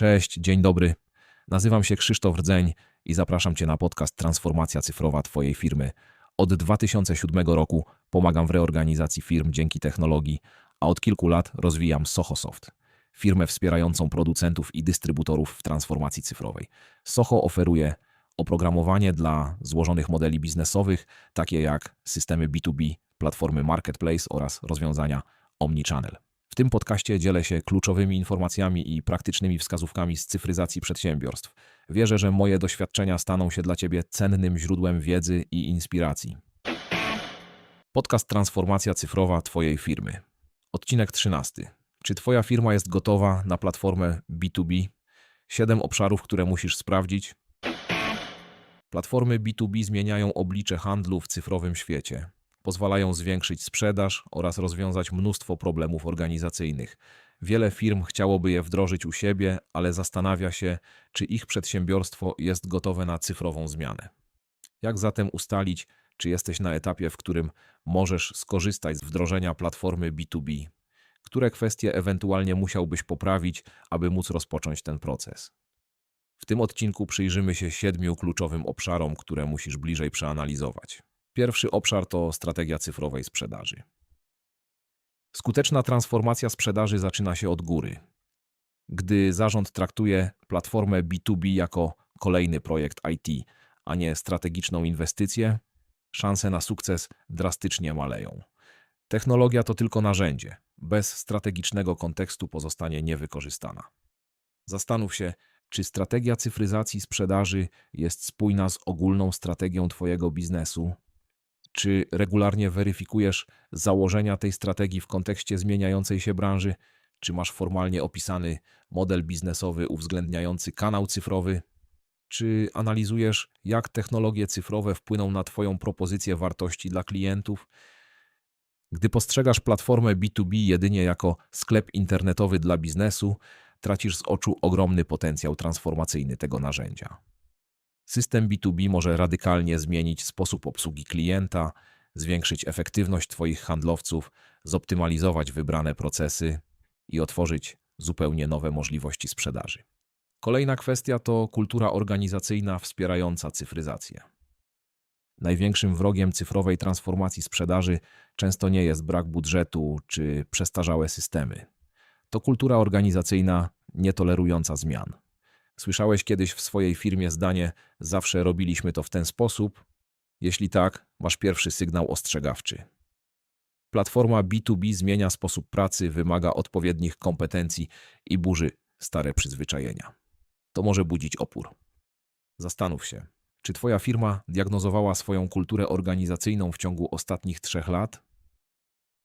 Cześć, dzień dobry. Nazywam się Krzysztof Rdzeń i zapraszam Cię na podcast Transformacja cyfrowa Twojej firmy. Od 2007 roku pomagam w reorganizacji firm dzięki technologii, a od kilku lat rozwijam SohoSoft, firmę wspierającą producentów i dystrybutorów w transformacji cyfrowej. Soho oferuje oprogramowanie dla złożonych modeli biznesowych, takie jak systemy B2B, platformy Marketplace oraz rozwiązania Omnichannel. Tym podcaście dzielę się kluczowymi informacjami i praktycznymi wskazówkami z cyfryzacji przedsiębiorstw. Wierzę, że moje doświadczenia staną się dla Ciebie cennym źródłem wiedzy i inspiracji. Podcast Transformacja cyfrowa Twojej firmy. Odcinek 13. Czy Twoja firma jest gotowa na platformę B2B? 7 obszarów, które musisz sprawdzić. Platformy B2B zmieniają oblicze handlu w cyfrowym świecie. Pozwalają zwiększyć sprzedaż oraz rozwiązać mnóstwo problemów organizacyjnych. Wiele firm chciałoby je wdrożyć u siebie, ale zastanawia się, czy ich przedsiębiorstwo jest gotowe na cyfrową zmianę. Jak zatem ustalić, czy jesteś na etapie, w którym możesz skorzystać z wdrożenia platformy B2B? Które kwestie ewentualnie musiałbyś poprawić, aby móc rozpocząć ten proces? W tym odcinku przyjrzymy się siedmiu kluczowym obszarom, które musisz bliżej przeanalizować. Pierwszy obszar to strategia cyfrowej sprzedaży. Skuteczna transformacja sprzedaży zaczyna się od góry. Gdy zarząd traktuje platformę B2B jako kolejny projekt IT, a nie strategiczną inwestycję, szanse na sukces drastycznie maleją. Technologia to tylko narzędzie, bez strategicznego kontekstu pozostanie niewykorzystana. Zastanów się, czy strategia cyfryzacji sprzedaży jest spójna z ogólną strategią Twojego biznesu czy regularnie weryfikujesz założenia tej strategii w kontekście zmieniającej się branży? Czy masz formalnie opisany model biznesowy uwzględniający kanał cyfrowy? Czy analizujesz, jak technologie cyfrowe wpłyną na Twoją propozycję wartości dla klientów? Gdy postrzegasz platformę B2B jedynie jako sklep internetowy dla biznesu, tracisz z oczu ogromny potencjał transformacyjny tego narzędzia. System B2B może radykalnie zmienić sposób obsługi klienta, zwiększyć efektywność Twoich handlowców, zoptymalizować wybrane procesy i otworzyć zupełnie nowe możliwości sprzedaży. Kolejna kwestia to kultura organizacyjna wspierająca cyfryzację. Największym wrogiem cyfrowej transformacji sprzedaży często nie jest brak budżetu czy przestarzałe systemy. To kultura organizacyjna nietolerująca zmian. Słyszałeś kiedyś w swojej firmie zdanie: Zawsze robiliśmy to w ten sposób? Jeśli tak, masz pierwszy sygnał ostrzegawczy. Platforma B2B zmienia sposób pracy, wymaga odpowiednich kompetencji i burzy stare przyzwyczajenia. To może budzić opór. Zastanów się, czy Twoja firma diagnozowała swoją kulturę organizacyjną w ciągu ostatnich trzech lat?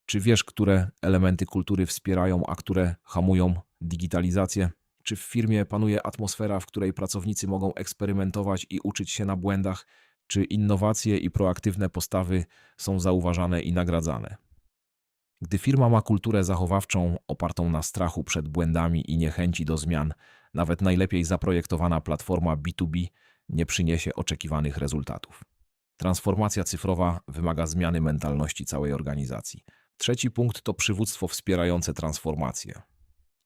Czy wiesz, które elementy kultury wspierają, a które hamują digitalizację? Czy w firmie panuje atmosfera, w której pracownicy mogą eksperymentować i uczyć się na błędach? Czy innowacje i proaktywne postawy są zauważane i nagradzane? Gdy firma ma kulturę zachowawczą opartą na strachu przed błędami i niechęci do zmian, nawet najlepiej zaprojektowana platforma B2B nie przyniesie oczekiwanych rezultatów. Transformacja cyfrowa wymaga zmiany mentalności całej organizacji. Trzeci punkt to przywództwo wspierające transformację.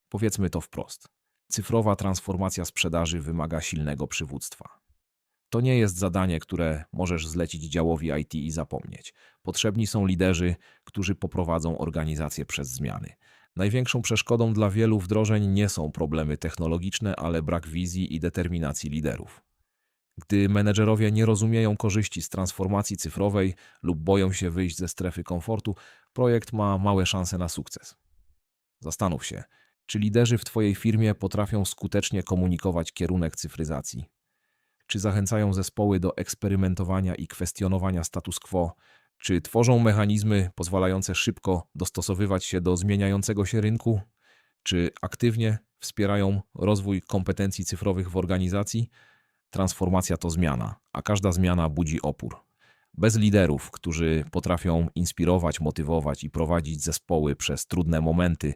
Powiedzmy to wprost. Cyfrowa transformacja sprzedaży wymaga silnego przywództwa. To nie jest zadanie, które możesz zlecić działowi IT i zapomnieć. Potrzebni są liderzy, którzy poprowadzą organizację przez zmiany. Największą przeszkodą dla wielu wdrożeń nie są problemy technologiczne, ale brak wizji i determinacji liderów. Gdy menedżerowie nie rozumieją korzyści z transformacji cyfrowej lub boją się wyjść ze strefy komfortu, projekt ma małe szanse na sukces. Zastanów się, czy liderzy w Twojej firmie potrafią skutecznie komunikować kierunek cyfryzacji? Czy zachęcają zespoły do eksperymentowania i kwestionowania status quo? Czy tworzą mechanizmy pozwalające szybko dostosowywać się do zmieniającego się rynku? Czy aktywnie wspierają rozwój kompetencji cyfrowych w organizacji? Transformacja to zmiana, a każda zmiana budzi opór. Bez liderów, którzy potrafią inspirować, motywować i prowadzić zespoły przez trudne momenty,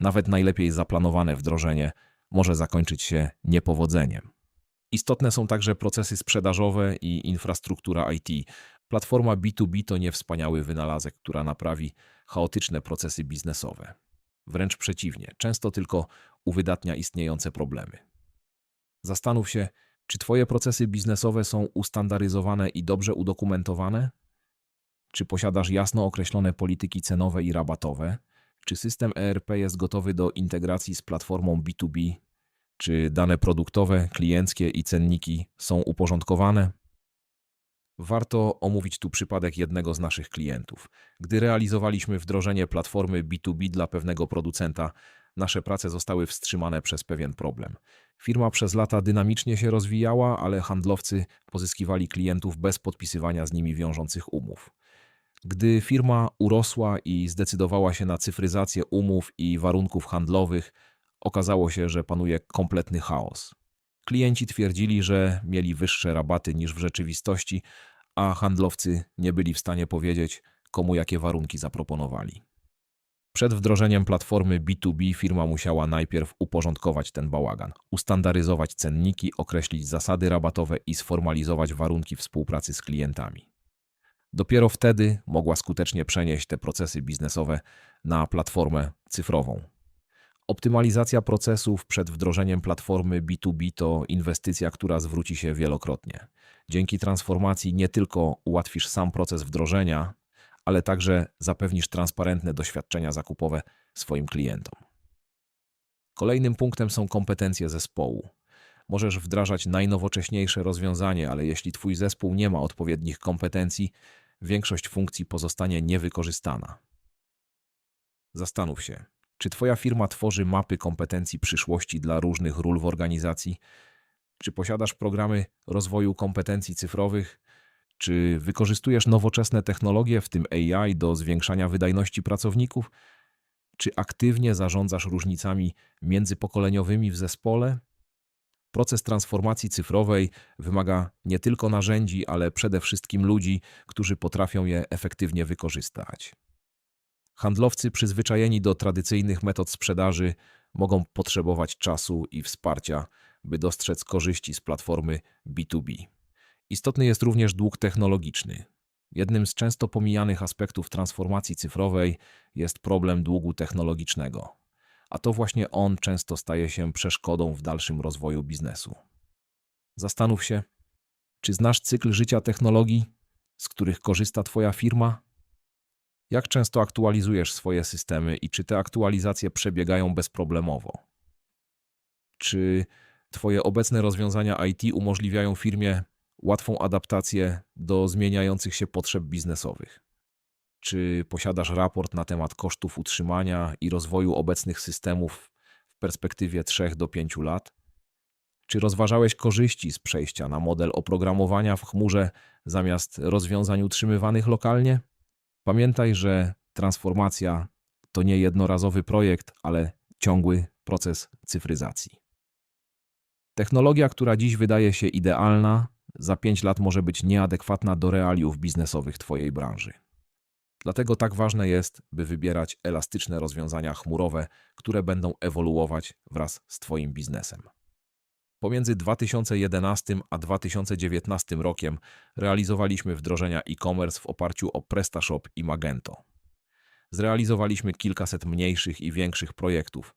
nawet najlepiej zaplanowane wdrożenie może zakończyć się niepowodzeniem. Istotne są także procesy sprzedażowe i infrastruktura IT. Platforma B2B to nie wspaniały wynalazek, która naprawi chaotyczne procesy biznesowe. Wręcz przeciwnie, często tylko uwydatnia istniejące problemy. Zastanów się, czy Twoje procesy biznesowe są ustandaryzowane i dobrze udokumentowane? Czy posiadasz jasno określone polityki cenowe i rabatowe? Czy system ERP jest gotowy do integracji z platformą B2B? Czy dane produktowe, klienckie i cenniki są uporządkowane? Warto omówić tu przypadek jednego z naszych klientów. Gdy realizowaliśmy wdrożenie platformy B2B dla pewnego producenta, nasze prace zostały wstrzymane przez pewien problem. Firma przez lata dynamicznie się rozwijała, ale handlowcy pozyskiwali klientów bez podpisywania z nimi wiążących umów. Gdy firma urosła i zdecydowała się na cyfryzację umów i warunków handlowych, okazało się, że panuje kompletny chaos. Klienci twierdzili, że mieli wyższe rabaty niż w rzeczywistości, a handlowcy nie byli w stanie powiedzieć, komu jakie warunki zaproponowali. Przed wdrożeniem platformy B2B firma musiała najpierw uporządkować ten bałagan, ustandaryzować cenniki, określić zasady rabatowe i sformalizować warunki współpracy z klientami. Dopiero wtedy mogła skutecznie przenieść te procesy biznesowe na platformę cyfrową. Optymalizacja procesów przed wdrożeniem platformy B2B to inwestycja, która zwróci się wielokrotnie. Dzięki transformacji nie tylko ułatwisz sam proces wdrożenia, ale także zapewnisz transparentne doświadczenia zakupowe swoim klientom. Kolejnym punktem są kompetencje zespołu. Możesz wdrażać najnowocześniejsze rozwiązanie, ale jeśli Twój zespół nie ma odpowiednich kompetencji, większość funkcji pozostanie niewykorzystana. Zastanów się, czy Twoja firma tworzy mapy kompetencji przyszłości dla różnych ról w organizacji? Czy posiadasz programy rozwoju kompetencji cyfrowych? Czy wykorzystujesz nowoczesne technologie, w tym AI, do zwiększania wydajności pracowników? Czy aktywnie zarządzasz różnicami międzypokoleniowymi w zespole? Proces transformacji cyfrowej wymaga nie tylko narzędzi, ale przede wszystkim ludzi, którzy potrafią je efektywnie wykorzystać. Handlowcy przyzwyczajeni do tradycyjnych metod sprzedaży mogą potrzebować czasu i wsparcia, by dostrzec korzyści z platformy B2B. Istotny jest również dług technologiczny. Jednym z często pomijanych aspektów transformacji cyfrowej jest problem długu technologicznego, a to właśnie on często staje się przeszkodą w dalszym rozwoju biznesu. Zastanów się, czy znasz cykl życia technologii, z których korzysta Twoja firma? Jak często aktualizujesz swoje systemy i czy te aktualizacje przebiegają bezproblemowo? Czy Twoje obecne rozwiązania IT umożliwiają firmie łatwą adaptację do zmieniających się potrzeb biznesowych? Czy posiadasz raport na temat kosztów utrzymania i rozwoju obecnych systemów w perspektywie 3 do 5 lat? Czy rozważałeś korzyści z przejścia na model oprogramowania w chmurze zamiast rozwiązań utrzymywanych lokalnie? Pamiętaj, że transformacja to nie jednorazowy projekt, ale ciągły proces cyfryzacji. Technologia, która dziś wydaje się idealna, za 5 lat może być nieadekwatna do realiów biznesowych Twojej branży. Dlatego tak ważne jest, by wybierać elastyczne rozwiązania chmurowe, które będą ewoluować wraz z Twoim biznesem. Pomiędzy 2011 a 2019 rokiem realizowaliśmy wdrożenia e-commerce w oparciu o PrestaShop i Magento. Zrealizowaliśmy kilkaset mniejszych i większych projektów.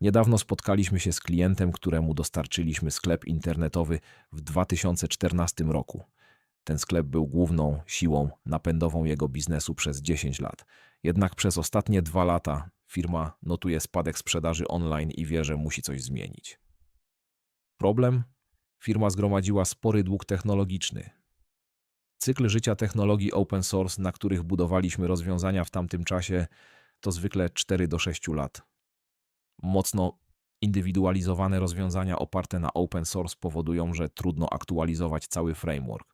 Niedawno spotkaliśmy się z klientem, któremu dostarczyliśmy sklep internetowy w 2014 roku. Ten sklep był główną siłą napędową jego biznesu przez 10 lat. Jednak przez ostatnie dwa lata firma notuje spadek sprzedaży online i wie, że musi coś zmienić. Problem? Firma zgromadziła spory dług technologiczny. Cykl życia technologii open source, na których budowaliśmy rozwiązania w tamtym czasie, to zwykle 4 do 6 lat. Mocno indywidualizowane rozwiązania oparte na open source powodują, że trudno aktualizować cały framework.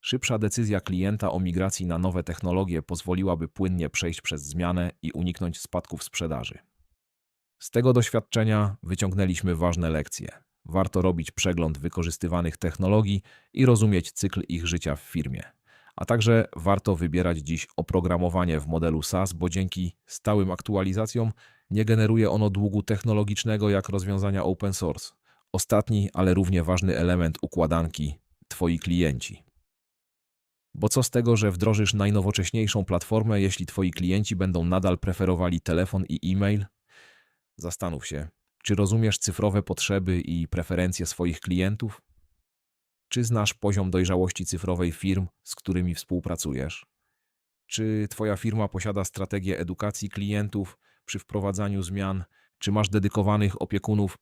Szybsza decyzja klienta o migracji na nowe technologie pozwoliłaby płynnie przejść przez zmianę i uniknąć spadków sprzedaży. Z tego doświadczenia wyciągnęliśmy ważne lekcje. Warto robić przegląd wykorzystywanych technologii i rozumieć cykl ich życia w firmie. A także warto wybierać dziś oprogramowanie w modelu SaaS, bo dzięki stałym aktualizacjom nie generuje ono długu technologicznego jak rozwiązania open source. Ostatni, ale równie ważny element układanki Twoi klienci. Bo co z tego, że wdrożysz najnowocześniejszą platformę, jeśli Twoi klienci będą nadal preferowali telefon i e-mail? Zastanów się, Czy rozumiesz cyfrowe potrzeby i preferencje swoich klientów? Czy znasz poziom dojrzałości cyfrowej firm, z którymi współpracujesz? Czy Twoja firma posiada strategię edukacji klientów przy wprowadzaniu zmian? Czy masz dedykowanych opiekunów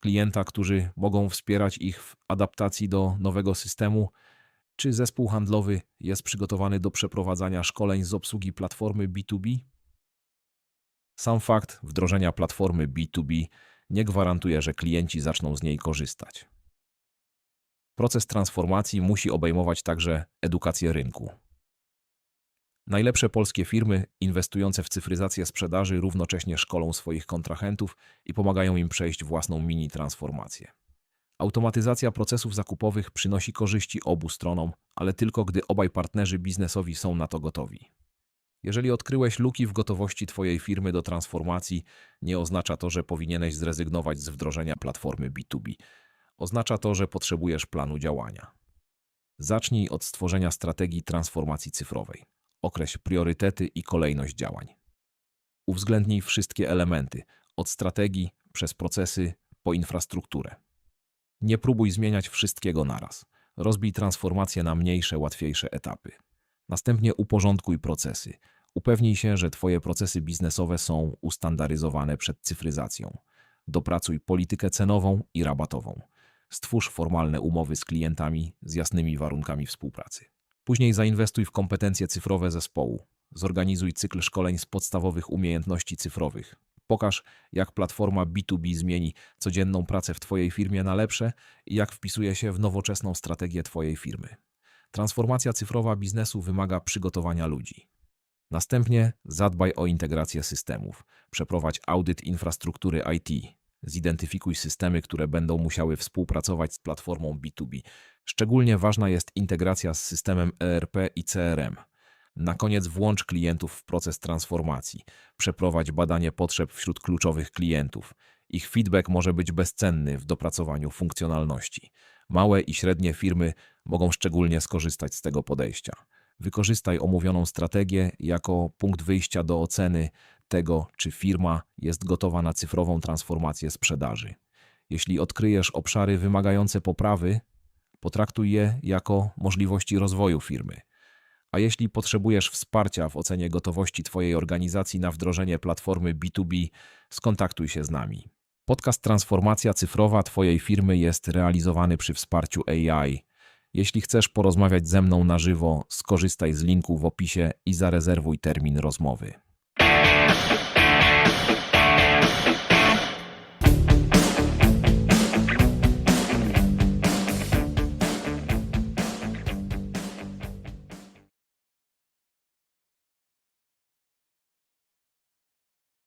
klienta, którzy mogą wspierać ich w adaptacji do nowego systemu? Czy zespół handlowy jest przygotowany do przeprowadzania szkoleń z obsługi platformy B2B? Sam fakt wdrożenia platformy B2B nie gwarantuje, że klienci zaczną z niej korzystać. Proces transformacji musi obejmować także edukację rynku. Najlepsze polskie firmy inwestujące w cyfryzację sprzedaży równocześnie szkolą swoich kontrahentów i pomagają im przejść własną mini transformację. Automatyzacja procesów zakupowych przynosi korzyści obu stronom, ale tylko gdy obaj partnerzy biznesowi są na to gotowi. Jeżeli odkryłeś luki w gotowości Twojej firmy do transformacji, nie oznacza to, że powinieneś zrezygnować z wdrożenia platformy B2B. Oznacza to, że potrzebujesz planu działania. Zacznij od stworzenia strategii transformacji cyfrowej. Określ priorytety i kolejność działań. Uwzględnij wszystkie elementy, od strategii przez procesy po infrastrukturę. Nie próbuj zmieniać wszystkiego naraz. Rozbij transformację na mniejsze, łatwiejsze etapy. Następnie uporządkuj procesy. Upewnij się, że Twoje procesy biznesowe są ustandaryzowane przed cyfryzacją. Dopracuj politykę cenową i rabatową. Stwórz formalne umowy z klientami z jasnymi warunkami współpracy. Później zainwestuj w kompetencje cyfrowe zespołu. Zorganizuj cykl szkoleń z podstawowych umiejętności cyfrowych. Pokaż, jak platforma B2B zmieni codzienną pracę w Twojej firmie na lepsze i jak wpisuje się w nowoczesną strategię Twojej firmy. Transformacja cyfrowa biznesu wymaga przygotowania ludzi. Następnie zadbaj o integrację systemów. Przeprowadź audyt infrastruktury IT. Zidentyfikuj systemy, które będą musiały współpracować z platformą B2B. Szczególnie ważna jest integracja z systemem ERP i CRM. Na koniec włącz klientów w proces transformacji. Przeprowadź badanie potrzeb wśród kluczowych klientów. Ich feedback może być bezcenny w dopracowaniu funkcjonalności. Małe i średnie firmy mogą szczególnie skorzystać z tego podejścia. Wykorzystaj omówioną strategię jako punkt wyjścia do oceny tego, czy firma jest gotowa na cyfrową transformację sprzedaży. Jeśli odkryjesz obszary wymagające poprawy, potraktuj je jako możliwości rozwoju firmy. A jeśli potrzebujesz wsparcia w ocenie gotowości Twojej organizacji na wdrożenie platformy B2B, skontaktuj się z nami. Podcast Transformacja Cyfrowa Twojej firmy jest realizowany przy wsparciu AI. Jeśli chcesz porozmawiać ze mną na żywo, skorzystaj z linku w opisie i zarezerwuj termin rozmowy.